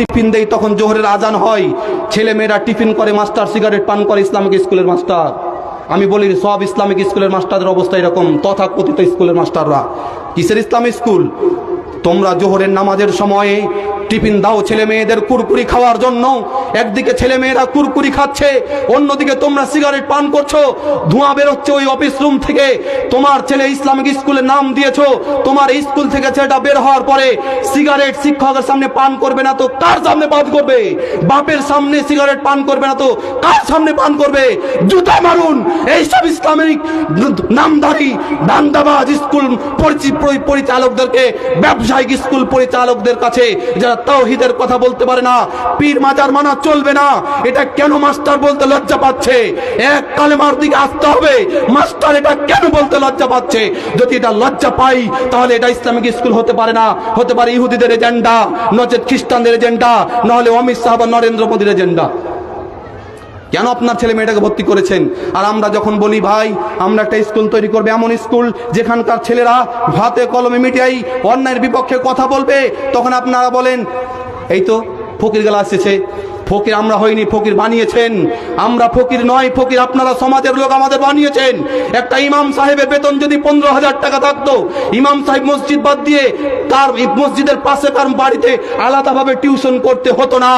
Tiffin দেই তখন জোহরের আজান হয়। ছেলে মেয়েরা টিফিন করে, মাস্টার সিগারেট পান করে ইসলামিক স্কুলের মাস্টার। আমি বলি, সব ইসলামিক স্কুলের মাস্টারদের অবস্থা এরকম, তথাকথিত স্কুলের মাস্টাররা। কিসের ইসলামিক স্কুল? তোমরা জোহরের নামাজের সময়ে টিফিন দাও ছেলে মেয়েদের কুরকুরি খাওয়ার জন্য। একদিকে ছেলে মেয়েরা কুরকুরি খাচ্ছে, অন্যদিকে তোমরা সিগারেট পান করছ। ধোঁয়া বেরোচ্ছে ওই অফিস রুম থেকে। তোমার ছেলে ইসলামিক স্কুলে নাম দিয়েছ, তোমার স্কুল থেকে ছেলেটা বের হওয়ার পরে সিগারেট শিক্ষকের সামনে পান করবে না তো কার সামনে পান করবে? বাপের সামনে সিগারেট পান করবে না তো কার সামনে পান করবে? জুতা মারুন, এইসব ইসলামিক নামধারী দান্দাবাজ স্কুল পরিচি- পরি- ব্যবসায়িক স্কুল পরিচালকদের কাছে যারা তাওহিদের কথা বলতে পারে না, পীর মাজার মানা চলবে না। এটা কেন মাস্টার বলতে লজ্জা পাচ্ছে? এক কালেমার দিকে আসতে হবে। মাস্টার এটা কেন বলতে লজ্জা পাচ্ছে? যদি এটা লজ্জা পাই, তাহলে এটা ইসলামিক স্কুল হতে পারে না। হতে পারে ইহুদিদের এজেন্ডা নচেত খ্রিস্টানদের এজেন্ডা, নাহলে অমিত শাহ বা নরেন্দ্র মোদীর এজেন্ডা। কেন আপনার ছেলে মেয়েটাকে ভর্তি করেছেন? আর আমরা যখন বলি, ভাই, আমরা একটা স্কুল তৈরি করবে, এমন স্কুল যেখানকার ছেলেরা হাতে কলমে মিটিয়াই অন্যায়ের বিপক্ষে কথা বলবে। তখন আপনারা বলেন, এই তো ফকির গেলা আসছে ফকির আমরা হইনি, ফকির বানিয়েছেন। আমরা ফকির নয়, ফকির আপনারা সমাজের লোক আমাদের বানিয়েছেন। একটা ইমাম সাহেবের বেতন যদি পনেরো হাজার টাকা থাকতো, ইমাম সাহেব মসজিদ বাদ দিয়ে তার মসজিদের পাশে তার বাড়িতে আলাদাভাবে টিউশন করতে হতো না।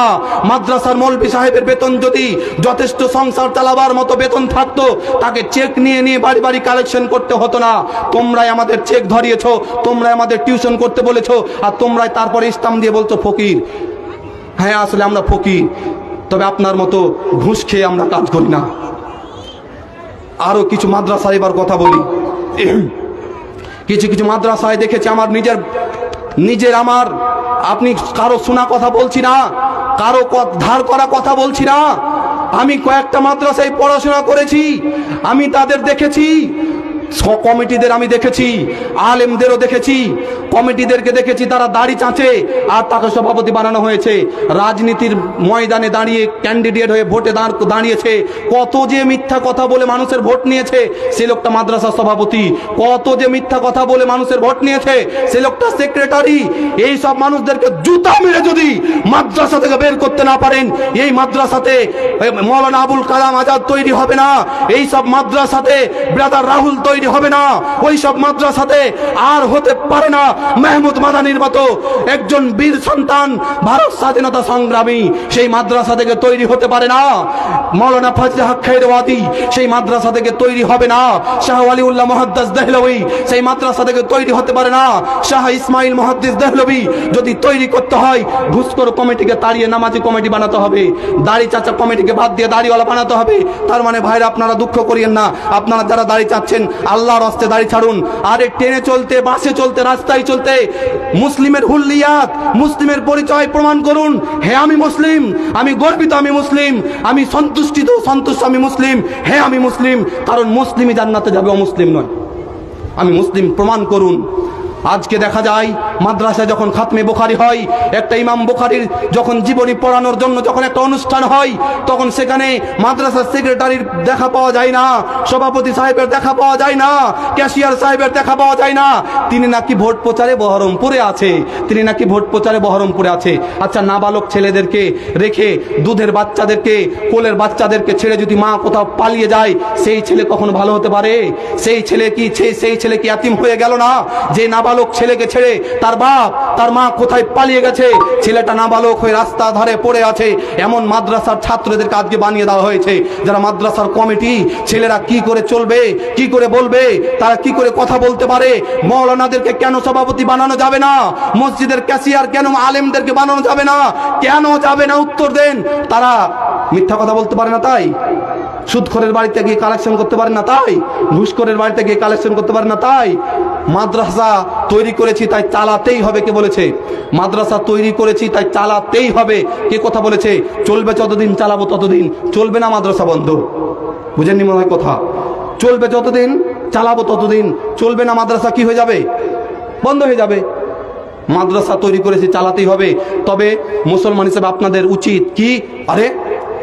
মাদ্রাসার মৌলবী সাহেবের বেতন যদি যথেষ্ট সংসার চালাবার মতো বেতন থাকতো, তাকে চেক নিয়ে নিয়ে বাড়ি বাড়ি কালেকশন করতে হতো না। তোমরাই আমাদের চেক ধরিয়েছ, তোমরাই আমাদের টিউশন করতে বলেছ, আর তোমরাই তারপরে ইসলাম দিয়ে বলছো, ফকির হ্যাঁ আসলে আমরা ফকির, তবে আপনার মতো ঘুষ খেয়ে আমরা কাজ করি না। আরও কিছু মাদ্রাসায় এবার কথা বলি। কিছু কিছু মাদ্রাসায় দেখেছি আমার নিজের নিজের আমার, আপনি কারও শোনা কথা বলছি না, কারও ধার করা কথা বলছি না। আমি কয়েকটা মাদ্রাসায় পড়াশোনা করেছি, আমি তাদের দেখেছি কমিটিদের আমি দেখেছি, আলেমদেরও দেখেছি, কমিটিদেরকে দেখেছি, তারা দাড়ি চাঁচে আর তাকে সভাপতি বানানো হয়েছে। রাজনীতির ময়দানে দাঁড়িয়ে ক্যান্ডিডেট হয়ে ভোটে দাঁড়- দাঁড়িয়েছে। কত যে মিথ্যা কথা বলে মানুষের ভোট নিয়েছে, সে লোকটা মাদ্রাসার সভাপতি। কত যে মিথ্যা কথা বলে মানুষের ভোট নিয়েছে, সে লোকটা সেক্রেটারি এই সব মানুষদেরকে জুতা মেরে যদি মাদ্রাসা থেকে বের করতে না পারেন, এই মাদ্রাসাতে মৌলানা আবুল কালাম আজাদ তৈরি হবে না। এই সব মাদ্রাসাতে ব্রাদার রাহুল তৈরি হবে না। ওই সব মাদ্রাসাতে আর হতে পারে না। মেহমুদ মাদানির মতো একজন বীর সন্তান ভারত স্বাধীনতা সংগ্রামী, সেই মাদ্রাসা থেকে তৈরি হতে পারে না। মৌলানা খৈরওয়াতি সেই মাদ্রাসা থেকে তৈরি হবে না। শাহ আলিউল্লাহ মহাদ্দাস দেহলভি সেই মাদ্রাসা থেকে তৈরি হতে পারে না। শাহ ইসমাইল মহাদ্দিস দেহলভি যদি তৈরি করতে হয়, ঘুষখোর কমিটিকে তাড়িয়ে নামাজি কমিটি বানাতে হবে। দাড়ি চাচা কমিটিকে বাদ দিয়ে দাড়িওয়ালা বানাতে হবে। তার মানে ভাইরা, আপনারা দুঃখ করিয়েন না। আপনারা যারা দাড়ি চাচ্ছেন আল্লাহর হস্তে দাঁড়িয়ে ছাড়ুন। আরে ট্রেনে চলতে, বাসে চলতে, রাস্তায় চলতে মুসলিমের হুল্লিয়াত, মুসলিমের পরিচয় প্রমাণ করুন। হে আমি মুসলিম, আমি গর্বিত আমি মুসলিম, আমি সন্তুষ্টিত, সন্তুষ্ট আমি মুসলিম। হে আমি মুসলিম, কারণ মুসলিমই জান্নাতে যাবে, অমুসলিম নয়। আমি মুসলিম, প্রমাণ করুন। আজকে দেখা যায় মাদ্রাসায় যখন খাতমে বোখারি হয়, একটা ইমাম বোখারির যখন জীবনী পড়ানোর জন্য যখন একটা অনুষ্ঠান হয়, তখন সেখানে মাদ্রাসার সেক্রেটারির দেখা পাওয়া যায় না, সভাপতি সাহেবের দেখা পাওয়া যায় না ক্যাশিয়ার সাহেবের দেখা পাওয়া যায় না। তিনি নাকি ভোট প্রচারে বহরমপুরে আছে, তিনি নাকি ভোট প্রচারে বহরমপুরে আছে। আচ্ছা নাবালক ছেলেদেরকে রেখে দুধের বাচ্চাদেরকে, কোলের বাচ্চাদেরকে ছেড়ে যদি মা কোথাও পালিয়ে যায়, সেই ছেলে কখন ভালো হতে পারে? সেই ছেলে কি সেই ছেলে কি এতিম হয়ে গেল না? যে নাবালক ছেলেকে ছেড়ে তার বাপ, তার মা কোথায় পালিয়ে গেছে, ছেলেটা নাবালক হয়ে রাস্তা ধারে পড়ে আছে, এমন মাদ্রাসার ছাত্রদেরকে আজকে বানিয়ে দেওয়া হয়েছে, যারা মাদ্রাসার কমিটি, ছেলেরা কি করে চলবে, কি করে বলবে, তারা কি করে কথা বলতে পারে, মৌলানাদেরকে কেন সভাপতি বানানো যাবে না, মসজিদের ক্যাশিয়ার কেন আলেমদেরকে বানানো যাবে না, কেন যাবে না উত্তর দেন, তারা মিথ্যা কথা বলতে পারে না তাই? সুদখোরের বাড়িতে গিয়ে কালেকশন করতে পারে না তাই? ঘুষখোরের বাড়িতে গিয়ে কালেকশন করতে পারে না তাই? মাদ্রাসা তৈরি করেছি, তাই চালাতেই হবে, কে বলেছে? মাদ্রাসা তৈরি করেছি, তাই চালাতেই হবে, কে কথা বলেছে? চলবে যতদিন চালাবো ততদিন, চলবে না মাদ্রাসা বন্ধ। বুঝেননি মনে হয় কথা? চলবে যতদিন, চালাবো ততদিন, চলবে না মাদ্রাসা, কি হয়ে যাবে? বন্ধ হয়ে যাবে। মাদ্রাসা তৈরি করেছি, চালাতেই হবে। তবে মুসলমান হিসেবে আপনাদের উচিত কি? আরে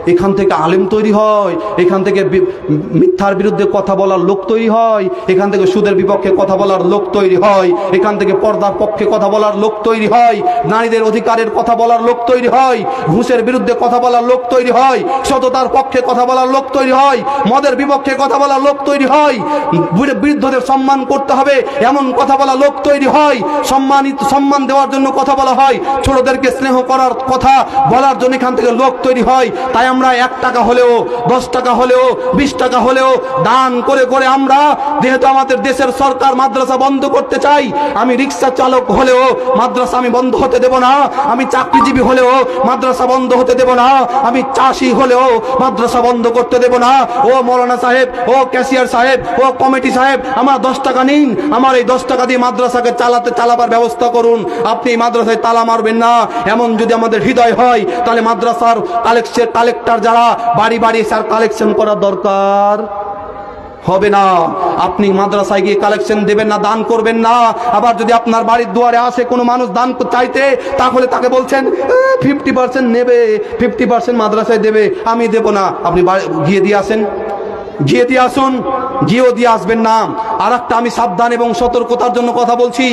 এখান থেকে আলেম তৈরি হয় এখান থেকে মিথ্যার বিরুদ্ধে কথা বলার লোক তৈরি হয় এখান থেকে সুদের বিপক্ষে কথা বলার লোক তৈরি হয় এখান থেকে পর্দার পক্ষে কথা বলার লোক তৈরি হয় নারীদের অধিকারের কথা বলার লোক তৈরি হয় ঘুষের বিরুদ্ধে কথা বলার লোক তৈরি হয় সততার পক্ষে কথা বলার লোক তৈরি হয় মদের বিপক্ষে কথা বলার লোক তৈরি হয় বৃদ্ধদের সম্মান করতে হবে এমন কথা বলা লোক তৈরি হয় সম্মানিত সম্মান দেওয়ার জন্য কথা বলা হয় ছোটদেরকে স্নেহ করার কথা বলার জন্য এখান থেকে লোক তৈরি হয় তাই আমরা এক টাকা হলেও, দশ টাকা হলেও, বিশ টাকা হলেও দান করে করে আমরা, যেহেতু আমাদের দেশের সরকার মাদ্রাসা বন্ধ করতে চাই, আমি রিক্সা চালক হলেও মাদ্রাসা আমি বন্ধ হতে দেব না, আমি চাকরিজীবী হলেও মাদ্রাসা বন্ধ হতে দেব না, আমি চাষি হলেও মাদ্রাসা বন্ধ করতে দেব না। ও মৌলানা সাহেব, ও ক্যাশিয়ার সাহেব, ও কমিটি সাহেব, আমার দশ টাকা নিন, আমার এই দশ টাকা দিয়ে মাদ্রাসাকে চালাতে চালাবার ব্যবস্থা করুন। আপনি মাদ্রাসায় তালা মারবেন না, এমন যদি আমাদের হৃদয় হয়, তাহলে মাদ্রাসার কালেকশন কালেক্টর যারা বাড়ি বাড়ি স্যার কালেকশন করা দরকার। হবে না। আপনি মাদ্রাসায় গিয়ে কালেকশন দেবেন না, দান করবেন না। আবার যদি আপনার বাড়ির দুয়ারে আসে কোনো মানুষ দান চাইতে, তাহলে তাকে বলছেন ফিফটি পার্সেন্ট নেবে ফিফটি পার্সেন্ট মাদ্রাসায় দেবে, আমি দেব না। আপনি গিয়ে দিয়ে আসেন। গিয়ে দিয়ে আসুন, গিয়েও দিয়ে আসবেন না। আর একটা আমি সাবধান এবং সতর্কতার জন্য কথা বলছি।